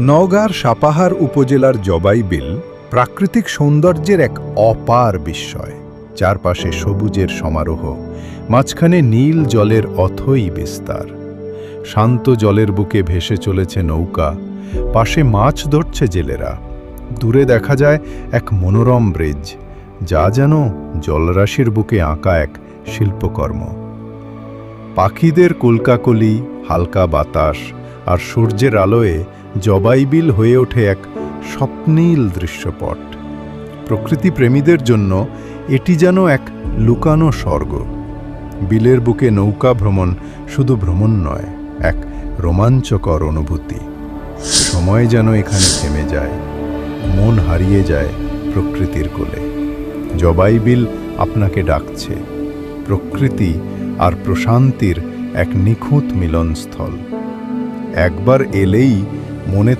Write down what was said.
নওগাঁর সাপাহার উপজেলার জবাই বিল প্রাকৃতিক সৌন্দর্যের এক অপার বিস্ময়। চারপাশে সবুজের সমারোহ, মাঝখানে নীল জলের অথই বিস্তার। শান্ত জলের বুকে ভেসে চলেছে নৌকা, পাশে মাছ ধরছে জেলেরা। দূরে দেখা যায় এক মনোরম ব্রিজ, যা যেন জলরাশির বুকে আঁকা এক শিল্পকর্ম। পাখিদের কলকাকলি, হালকা বাতাস আর সূর্যের আলোয় জবাইবিল হয়ে ওঠে এক স্বপ্নীল দৃশ্যপট। প্রকৃতি প্রেমীদের জন্য এটি যেন এক লুকানো স্বর্গ। বিলের বুকে নৌকা ভ্রমণ শুধু ভ্রমণ নয়, এক রোমাঞ্চকর অনুভূতি। সময় যেন এখানে থেমে যায়, মন হারিয়ে যায় প্রকৃতির কোলে। জবাইবিল আপনাকে ডাকছে, প্রকৃতি আর প্রশান্তির এক নিখুঁত মিলনস্থল। একবার এলেই মনে